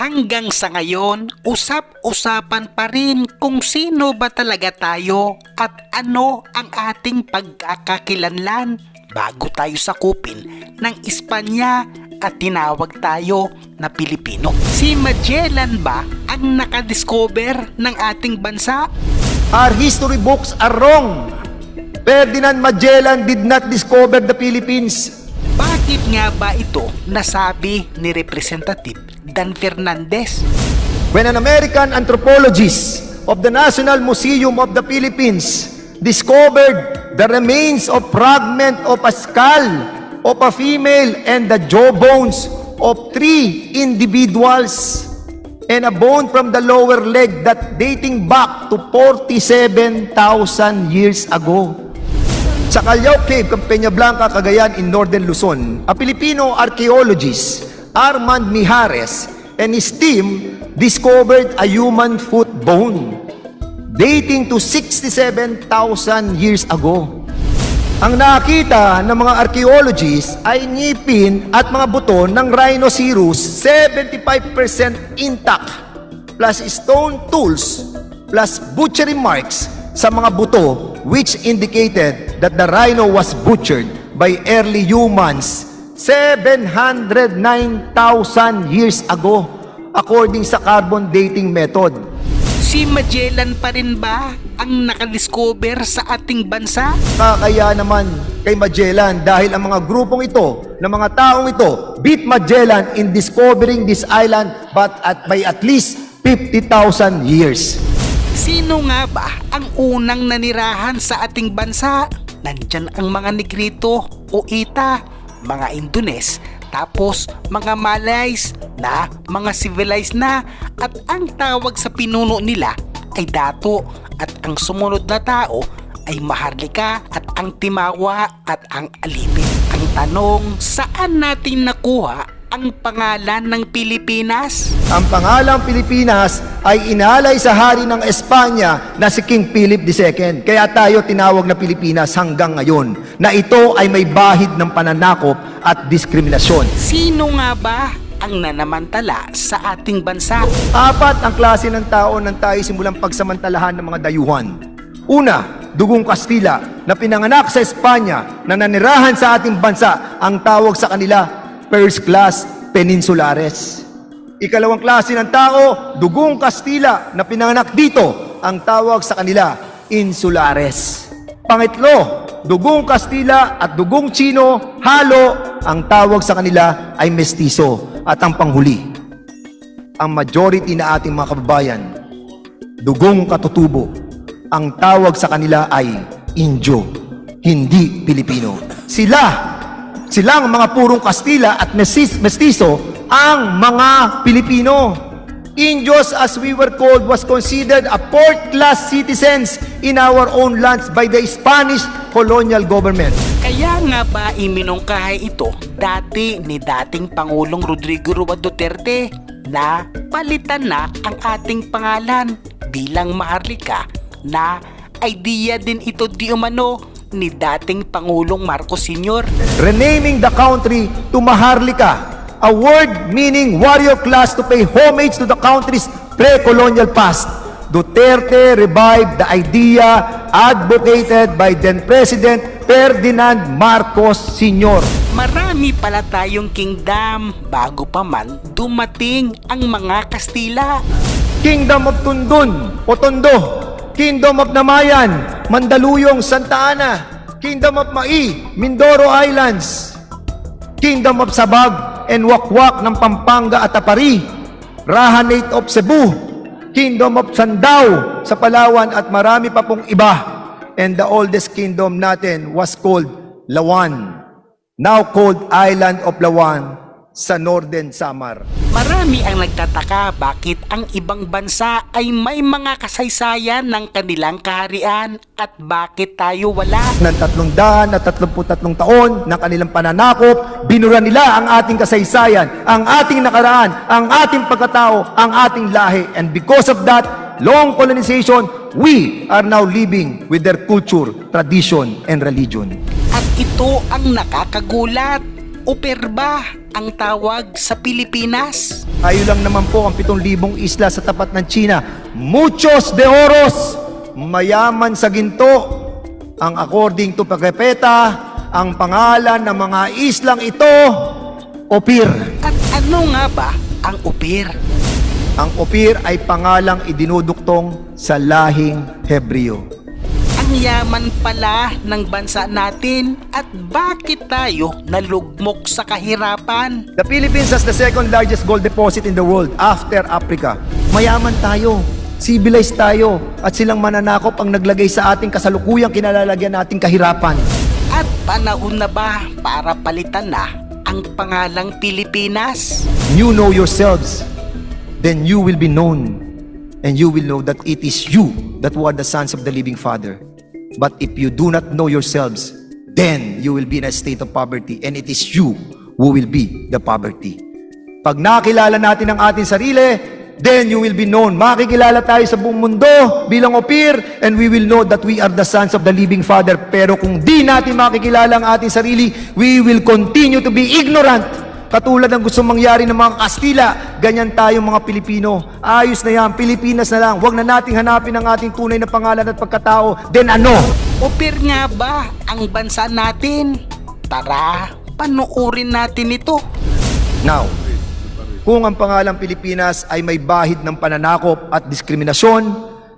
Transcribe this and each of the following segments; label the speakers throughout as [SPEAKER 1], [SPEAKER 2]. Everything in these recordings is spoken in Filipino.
[SPEAKER 1] Hanggang sa ngayon, usap-usapan pa rin kung sino ba talaga tayo at ano ang ating pagkakakilanlan bago tayo sakupin ng Espanya at tinawag tayo na Pilipino. Si Magellan ba ang nakadiscover ng ating bansa?
[SPEAKER 2] Our history books are wrong. Ferdinand Magellan did not discover the Philippines.
[SPEAKER 1] Bakit nga ba ito nasabi ni Representative Dan Fernandez?
[SPEAKER 2] When an American anthropologist of the National Museum of the Philippines discovered the remains of fragment of a skull of a female and the jawbones of three individuals and a bone from the lower leg that dating back to 47,000 years ago. Sa Callao Cave, Campeña Blanca, Cagayan in Northern Luzon, a Filipino archaeologist, Armand Mijares, and his team discovered a human foot bone dating to 67,000 years ago. Ang nakita ng mga archaeologists ay ngipin at mga buto ng rhinoceros 75% intact plus stone tools plus butchery marks sa mga buto which indicated that the rhino was butchered by early humans 709,000 years ago according sa carbon dating method.
[SPEAKER 1] Si Magellan pa rin ba ang nakadiscover sa ating bansa?
[SPEAKER 2] Kakaya naman kay Magellan dahil ang mga grupong ito, ng mga taong ito, beat Magellan in discovering this island but at by at least 50,000 years.
[SPEAKER 1] Sino nga ba ang unang nanirahan sa ating bansa? Nandyan ang mga Negrito o Ita, mga Indones, tapos mga Malays na mga civilized na at ang tawag sa pinuno nila ay Dato at ang sumunod na tao ay Maharlika at ang Timawa at ang Alipin. Ang tanong, saan natin nakuha ang pangalan ng Pilipinas?
[SPEAKER 2] Ang pangalang Pilipinas ay inalay sa hari ng Espanya na si King Philip II. Kaya tayo tinawag na Pilipinas hanggang ngayon na ito ay may bahid ng pananakop at diskriminasyon.
[SPEAKER 1] Sino nga ba ang nanamantala sa ating bansa?
[SPEAKER 2] Apat ang klase ng tao nang tayo simulang pagsamantalahan ng mga dayuhan. Una, dugong Kastila na pinanganak sa Espanya na nanirahan sa ating bansa ang tawag sa kanila first class peninsulares. Ikalawang klase ng tao, dugong Kastila na pinanganak dito ang tawag sa kanila insulares. Pangitlo, dugong Kastila at dugong Chino, halo, ang tawag sa kanila ay mestizo. At ang panghuli, ang majority na ating mga kababayan, dugong katutubo, ang tawag sa kanila ay Indio, hindi Pilipino. Sila, silang mga purong Kastila at mestizo ang mga Pilipino. Indios, as we were called, was considered a fourth-class citizens in our own lands by the Spanish colonial government.
[SPEAKER 1] Kaya nga ba iminungkahay ito dati ni dating Pangulong Rodrigo Roa Duterte na palitan na ang ating pangalan bilang Maharlika na idea din ito di umano ni dating Pangulong Marcos Sr.
[SPEAKER 2] renaming the country to Maharlika, a word meaning warrior class to pay homage to the country's pre-colonial past. Duterte revived the idea advocated by then President Ferdinand Marcos Sr.
[SPEAKER 1] Marami pala tayong kingdom bago pa man dumating ang mga Kastila.
[SPEAKER 2] Kingdom of Tundun, Potondo, Kingdom of Namayan, Mandaluyong, Santa Ana, Kingdom of Mai, Mindoro Islands, Kingdom of Sabag and Wakwak ng Pampanga at Apari, Rahanate of Cebu, Kingdom of Sandao sa Palawan at marami pa pong iba. And the oldest kingdom natin was called Lawan, now called Island of Lawan sa Northern Samar.
[SPEAKER 1] Marami ang nagtataka bakit ang ibang bansa ay may mga kasaysayan ng kanilang kaharian at bakit tayo wala.
[SPEAKER 2] ng tatlong daan at tatlumput tatlong taon ng kanilang pananakop, binura nila ang ating kasaysayan, ang ating nakaraan, ang ating pagkatao, ang ating lahi. And because of that, long colonization, we are now living with their culture, tradition, and religion.
[SPEAKER 1] At ito ang nakakagulat. Uper ba ang tawag sa Pilipinas?
[SPEAKER 2] Tayo lang naman po ang 7,000 isla sa tapat ng China. Muchos de oros, mayaman sa ginto. Ang according to Pagrepeta, ang pangalan ng mga islang ito, Opir.
[SPEAKER 1] At ano nga ba ang Upir?
[SPEAKER 2] Ang Opir ay pangalang idinuduktong sa lahing Hebreo.
[SPEAKER 1] Ang yaman pala ng bansa natin at bakit tayo nalugmok sa kahirapan?
[SPEAKER 2] The Philippines has the second largest gold deposit in the world after Africa. Mayaman tayo, civilized tayo, at silang mananakop ang naglagay sa ating kasalukuyang kinalalagyan nating kahirapan.
[SPEAKER 1] At panahon na ba para palitan na ang pangalang Pilipinas?
[SPEAKER 2] You know yourselves, then you will be known, and you will know that it is you that were the sons of the living Father. But if you do not know yourselves, then you will be in a state of poverty, and it is you who will be the poverty. Pag nakilala natin ang ating sarili, then you will be known. Makikilala tayo sa buong mundo bilang opir, and we will know that we are the sons of the living Father. Pero kung di natin makikilala ang ating sarili, we will continue to be ignorant. Katulad ng gusto mangyari ng mga Kastila, ganyan tayong mga Pilipino. Ayos na yan, Pilipinas na lang. Huwag na nating hanapin ang ating tunay na pangalan at pagkatao. Then ano?
[SPEAKER 1] Upir nga ba ang bansa natin? Tara, panuorin natin ito.
[SPEAKER 2] Now, kung ang pangalang Pilipinas ay may bahid ng pananakop at diskriminasyon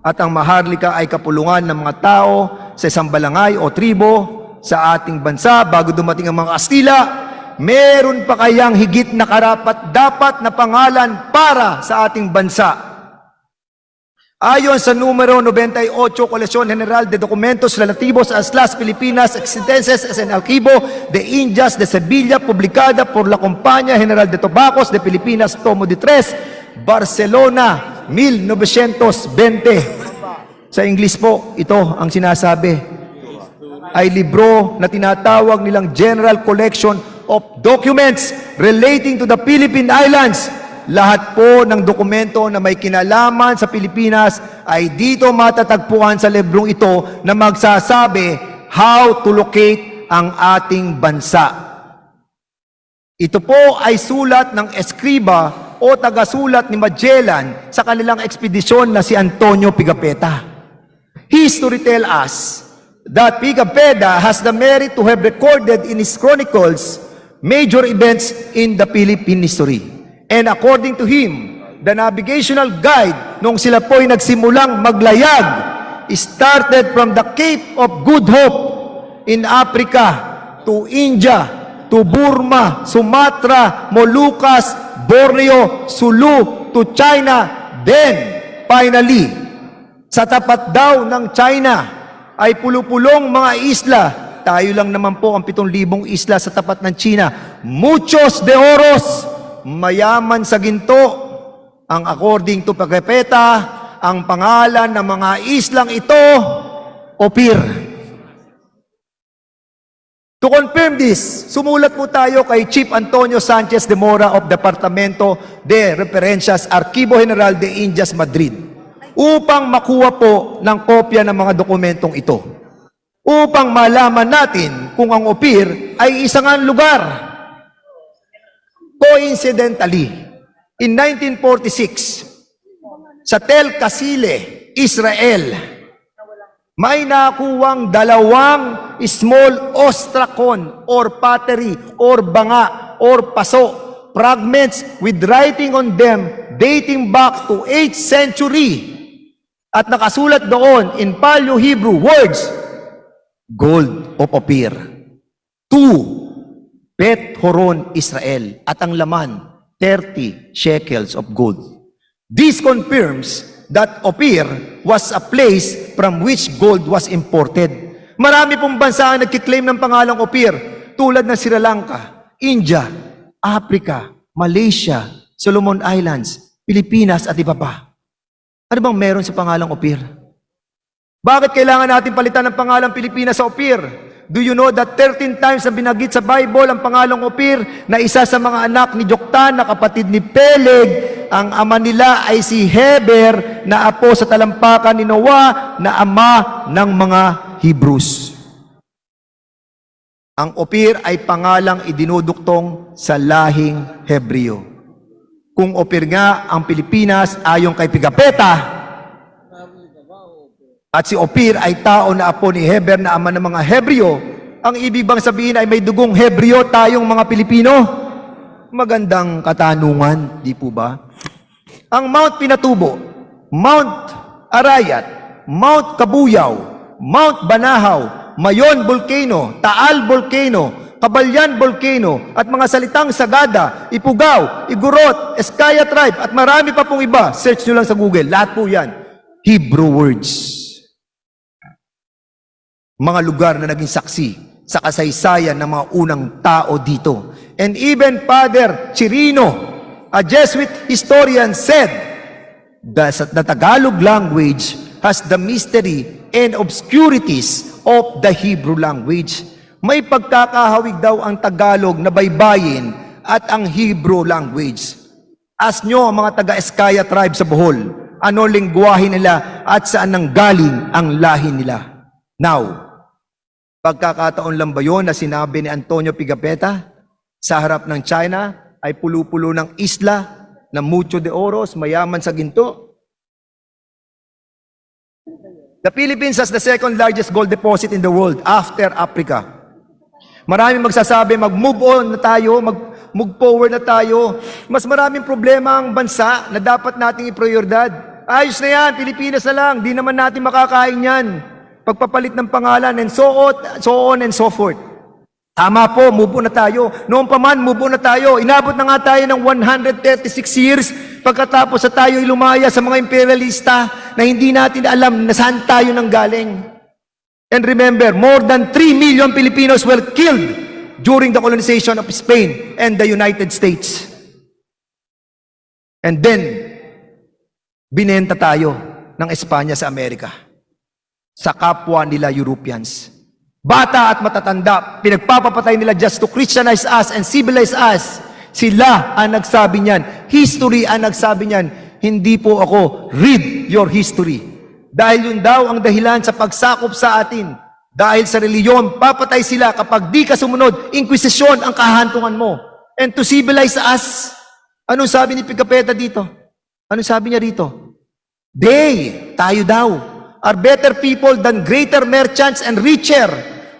[SPEAKER 2] at ang maharlika ay kapulungan ng mga tao sa isang balangay o tribo sa ating bansa bago dumating ang mga Kastila, meron pa kayang higit na karapat dapat na pangalan para sa ating bansa? Ayon sa numero 98, Colección General de Documentos Relativos a las Filipinas Existences en Archivo de Indias de Sevilla, publicada por la Compañía General de Tobacos de Filipinas, tomo de 3, Barcelona, 1920. Sa English po, ito ang sinasabi. Ay libro na tinatawag nilang General Collection of Documents relating to the Philippine Islands. Lahat po ng dokumento na may kinalaman sa Pilipinas ay dito matatagpuan sa librong ito na magsasabi how to locate ang ating bansa. Ito po ay sulat ng eskriba o tagasulat ni Magellan sa kanilang ekspedisyon na si Antonio Pigapetta. History tell us that Pigapetta has the merit to have recorded in his chronicles major events in the Philippine history. And according to him, the navigational guide nung sila po'y nagsimulang maglayag started from the Cape of Good Hope in Africa to India, to Burma, Sumatra, Moluccas, Borneo, Sulu, to China, then finally, sa tapat daw ng China ay pulupulong mga isla. Tayo lang naman po ang 7,000 isla sa tapat ng China. Muchos de oros, mayaman sa ginto. Ang according to Pagrepeta, ang pangalan ng mga islang ito, Opir. To confirm this, sumulat po tayo kay Chief Antonio Sanchez de Mora of Departamento de Referencias Archivo General de Indias, Madrid upang makuha po ng kopya ng mga dokumentong ito. Upang malaman natin kung ang Opir ay isang lugar. Coincidentally, in 1946, sa Tel Kasile, Israel, may nakuwang dalawang small ostrakon or pottery or banga or paso fragments with writing on them dating back to 8th century at nakasulat doon in Paleo Hebrew words gold of Ophir two Bet Horon Israel at ang laman 30 shekels of gold This confirms that Ophir was a place from which gold was imported. Marami pong bansa ang nagkiklaim ng pangalang Ophir, tulad ng Sri Lanka, India, Africa, Malaysia, Solomon Islands, Pilipinas at iba pa. Ano bang meron sa pangalang Ophir? Bakit kailangan natin palitan ng pangalang Pilipinas sa Ophir? Do you know that 13 times na binagit sa Bible ang pangalang Ophir na isa sa mga anak ni Joktan na kapatid ni Peleg, ang ama nila ay si Heber na apo sa talampakan ni Noah na ama ng mga Hebrews. Ang Opir ay pangalang idinuduktong sa lahing Hebreo. Kung Opir nga ang Pilipinas ayon kay Pigapetta, at si Opir ay tao na apo ni Heber na ama ng mga Hebreo, ang ibig bang sabihin ay may dugong Hebreo tayong mga Pilipino? Magandang katanungan, di po ba? Ang Mount Pinatubo, Mount Arayat, Mount Kabuyaw, Mount Banahaw, Mayon Volcano, Taal Volcano, Kabalyan Volcano, at mga salitang Sagada, Ipugaw, Igorot, Eskaya Tribe, at marami pa pong iba. Search nyo lang sa Google. Lahat po yan. Hebrew words. Mga lugar na naging saksi sa kasaysayan ng mga unang tao dito. And even Father Chirino, a Jesuit historian said, that the Tagalog language has the mystery and obscurities of the Hebrew language. May pagkakahawig daw ang Tagalog na baybayin at ang Hebrew language. Ask nyo ang mga taga-Eskaya tribe sa Bohol, ano lingwahe nila at saan nanggaling ang lahi nila. Now, pagkakataon lang ba yun na sinabi ni Antonio Pigapetta sa harap ng China ay pulo-pulo ng isla na mucho de oros, mayaman sa ginto? The Philippines has the second largest gold deposit in the world after Africa. Maraming magsasabi, mag-move on na tayo, mag-move forward na tayo. Mas maraming problema ang bansa na dapat nating iprioridad. Ayos na yan, Pilipinas na lang, di naman natin makakain yan. Pagpapalit ng pangalan and so on, so on and so forth. Tama po, move on na tayo. Noon pa man, move on na tayo. Inabot na nga tayo ng 136 years pagkatapos sa tayo lumaya sa mga imperialista na hindi natin alam na saan tayo nang galing. And remember, more than 3 million Filipinos were killed during the colonization of Spain and the United States. And then, binenta tayo ng Espanya sa Amerika sa kapwa nila Europeans. Bata at matatanda, pinagpapapatay nila just to Christianize us and civilize us. Sila ang nagsabi niyan. History ang nagsabi niyan. Hindi po ako. Read your history. Dahil yun daw ang dahilan sa pagsakop sa atin. Dahil sa reliyon, papatay sila kapag di ka sumunod. Inquisition ang kahantungan mo. And to civilize us. Anong sabi ni Pigapetta dito? Anong sabi niya rito? They, tayo daw, are better people than greater merchants and richer,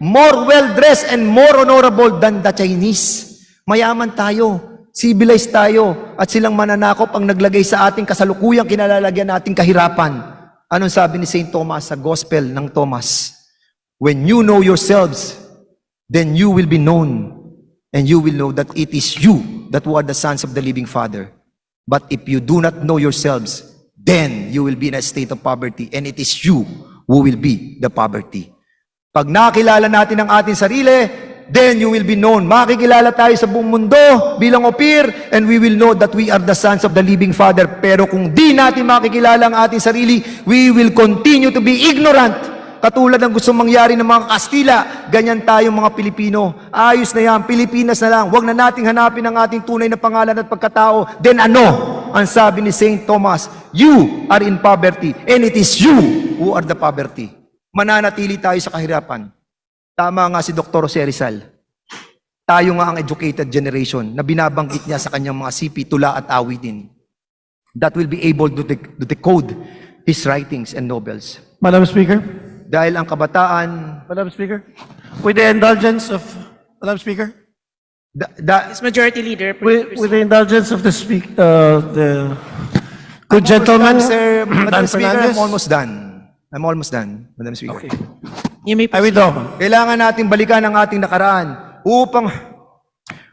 [SPEAKER 2] more well-dressed and more honorable than the Chinese. Mayaman tayo, civilized tayo, at silang mananakop ang naglagay sa ating kasalukuyang kinalalagyan nating kahirapan. Anong sabi ni St. Thomas sa Gospel ng Thomas? When you know yourselves, then you will be known, and you will know that it is you that who are the sons of the living Father. But if you do not know yourselves, then you will be in a state of poverty, and it is you who will be the poverty. Pag nakilala natin ang ating sarili, then you will be known. Makikilala tayo sa buong mundo bilang opir, and we will know that we are the sons of the living Father. Pero kung di natin makikilala ang ating sarili, we will continue to be ignorant. Katulad ng gusto mangyari ng mga Kastila, ganyan tayong mga Pilipino. Ayos na yan, Pilipinas na lang. Huwag na nating hanapin ang ating tunay na pangalan at pagkatao. Then ano? Ang sabi ni St. Thomas, You are in poverty, and it is you who are the poverty. Mananatili tayo sa kahirapan. Tama nga si Dr. Jose Rizal. Tayo nga ang educated generation na binabanggit niya sa kanyang mga sipi, tula at awitin that will be able to, dec- to decode his writings and novels.
[SPEAKER 3] Madam Speaker,
[SPEAKER 2] Dahil ang kabataan,
[SPEAKER 3] Madam Speaker, with the indulgence of, Madam Speaker,
[SPEAKER 2] da, da,
[SPEAKER 4] Majority Leader.
[SPEAKER 3] with, with the indulgence of the speak, uh, the good gentleman,
[SPEAKER 2] Sir, Madam
[SPEAKER 3] Dan
[SPEAKER 2] Speaker,
[SPEAKER 3] Fernandez.
[SPEAKER 2] I'm almost done. I'm almost done, Madam Speaker.
[SPEAKER 3] Okay.
[SPEAKER 4] You may
[SPEAKER 3] I withdraw.
[SPEAKER 2] Kailangan nating balikan ang ating nakaraan upang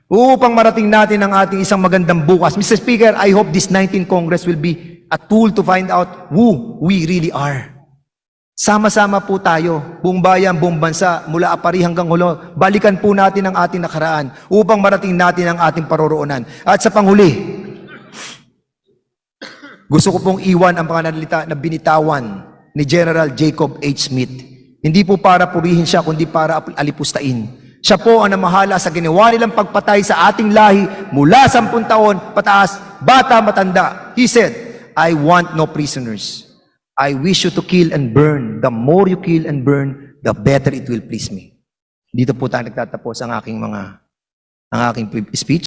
[SPEAKER 2] upang marating natin ang ating isang magandang bukas. Mr. Speaker, I hope this 19th Congress will be a tool to find out who we really are. Sama-sama po tayo, buong bayan, buong bansa, mula apari hanggang hulo, balikan po natin ang ating nakaraan upang marating natin ang ating paroroonan. At sa panghuli, gusto ko pong iwan ang panganalita na binitawan ni General Jacob H. Smith. Hindi po para purihin siya, kundi para alipustain. Siya po ang namahala sa ginawa nilang pagpatay sa ating lahi mula sampung taon pataas, bata matanda. He said, I want no prisoners. I wish you to kill and burn. The more you kill and burn, the better it will please me. Dito po tayo nagtatapos ang aking mga ang aking speech.